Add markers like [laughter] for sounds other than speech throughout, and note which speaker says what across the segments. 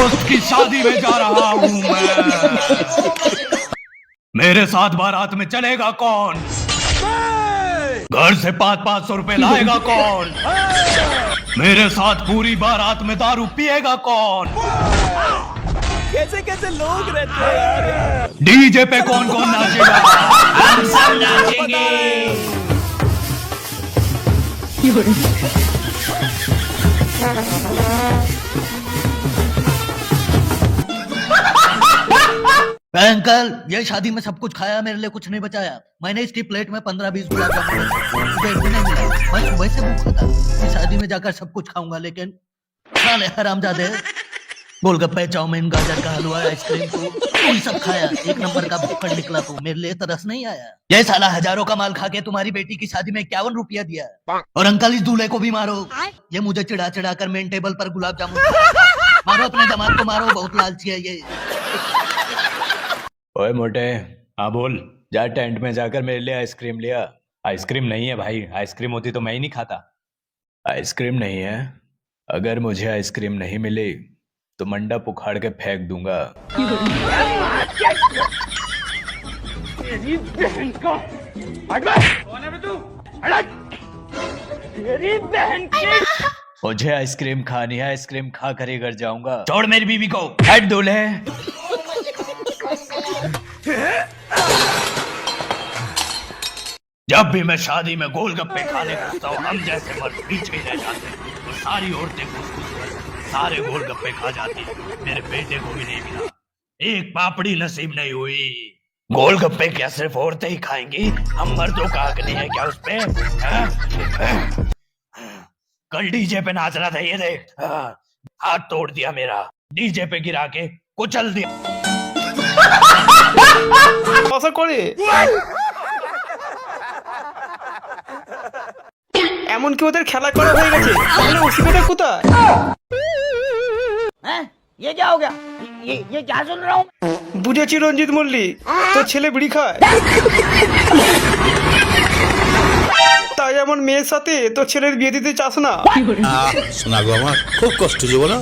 Speaker 1: दोस्त की शादी में जा रहा हूँ मैं। मेरे साथ बारात में चलेगा कौन? घर से पाँच पाँच सौ रुपए लाएगा कौन? मेरे साथ पूरी बारात में दारू पिएगा कौन?
Speaker 2: कैसे कैसे लोग रहते हैं? यार
Speaker 1: डीजे पे कौन कौन नाचेगा? हम सब नाचेंगे?
Speaker 3: अंकल ये शादी में सब कुछ खाया, मेरे लिए कुछ नहीं बचाया। मैंने इसकी प्लेट में पंद्रह बीस गुलाब जामुन। मुझे मैं सुबह से भूखा था इस शादी में जाकर सब कुछ खाऊँगा, लेकिन साले हरामजादे, गोलगप्पे, चाउमीन, गाजर का हलवा, आइसक्रीम को सब खाया। एक नंबर का भूखड़ निकला तू। मेरे लिए तरस नहीं आया। ये साला हज़ारों का माल खा के तुम्हारी बेटी की शादी में इक्यावन रुपया दिया। और अंकल इस दूल्हे को भी मारो। ये मुझे चिड़ा चिढ़ा कर मेन टेबल पर गुलाब जामुन। मारो अपने दामाद को, मारो। बहुत लालची है ये।
Speaker 1: ओए मोटे हाँ बोल। जा टेंट में जाकर मेरे लिए आइसक्रीम लिया। आइसक्रीम नहीं है भाई, आइसक्रीम होती तो मैं ही नहीं खाता। आइसक्रीम नहीं है। अगर मुझे आइसक्रीम नहीं मिली तो मंडप उखाड़ के फेंक दूँगा। मुझे आइसक्रीम खानी है, आइसक्रीम खा कर ही घर जाऊँगा। छोड़ मेरी बीवी को। हट दूल्हे जब भी मैं शादी में गोलगप्पे खाने घुसता हूँ हम जैसे मर्द पीछे ही रह जाते हैं। तो सारी औरतें घुस सारे गोलगप्पे खा जाती हैं। मेरे बेटे को भी नहीं मिला। एक पापड़ी नसीब नहीं हुई। गोलगप्पे क्या सिर्फ़ औरतें ही खाएँगी? हम मर्दों का हक नहीं है क्या उस पे? हाँ? कल डीजे पे नाच रहा था ये देख। हाँ, हाथ तोड़ दिया मेरा। डीजे पे गिरा के कुचल दिया।
Speaker 2: আশা করে এমন কি ওদের খেলা করা হয়ে গেছে তাহলে অসুবিধা কোথায়
Speaker 4: हैं? ये क्या हो गया ये ये क्या सुन रहा हूँ
Speaker 2: বুঝেছি রঞ্জিত মল্লিক তোর ছেলে বিড়ি খায় তাই এমন মেয়ের সাথে তোর ছেলের বিয়ে দিতে চাস না?
Speaker 5: শোনা গো আমার খুব কষ্ট যে বলো।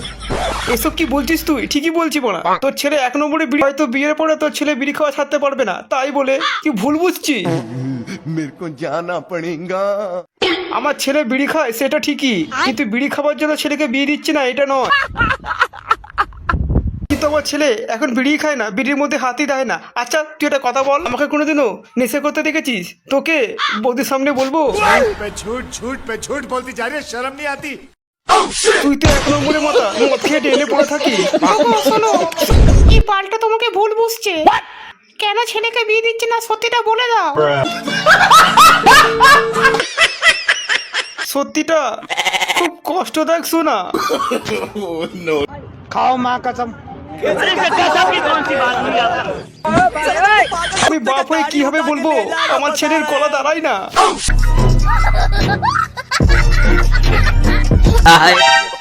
Speaker 2: এসব কি বলছিস তুই? ঠিকই বলছি বোনা তোর ছেলে এক নম্বরে বিড়ি হয়তো বিয়ের পরে তোর ছেলে বিড়ি খাওয়া ছাড়তে পারবে না। তাই বলে তুই ভুল বুঝছিস?
Speaker 6: মেরে কো জানা পড়েগা।
Speaker 2: আমার ছেলে বিড়ি খায় সেটা ঠিকই। কিন্তু বিড়ি খাবার জন্য ছেলেকে বিয়ে দিচ্ছে না এটা নয়। আমার ছেলে এখন বিড়ি খায় না বিড়ির মধ্যে হাতি দেয় না। আচ্ছা তুই একটা কথা বল আমাকে কোনোদিনও নেশা করতে দেখেছিস? তোকে বৌদির সামনে বলব?
Speaker 6: ঝুট ঝুট ঝুট বলতে যা রে শরম নি আতি
Speaker 2: তুই তো এখনও মনে মাথা মদ ডেলে পড়ে থাকিস।
Speaker 7: শোনো এই তোমাকে ভুল বুঝছে। কেন ছেলেকে বিয়ে দিচ্ছে না সত্যিটা বলে দাও।
Speaker 2: সত্যিটা খুব কষ্টদায়ক শোনা [laughs] oh, খাও মা কাসম। আমি বাপ হয়ে কীভাবে বলব? আমার ছেলের কলা দাঁড়াই না।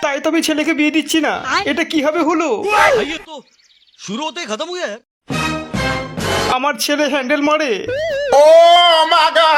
Speaker 2: তাই তো আমি ছেলেকে বিয়ে দিচ্ছি না। এটা কীভাবে হলো?
Speaker 5: শুরু হতে খতম হয়ে
Speaker 2: আমার ছেলে হ্যান্ডেল মারে।
Speaker 6: ও মাগা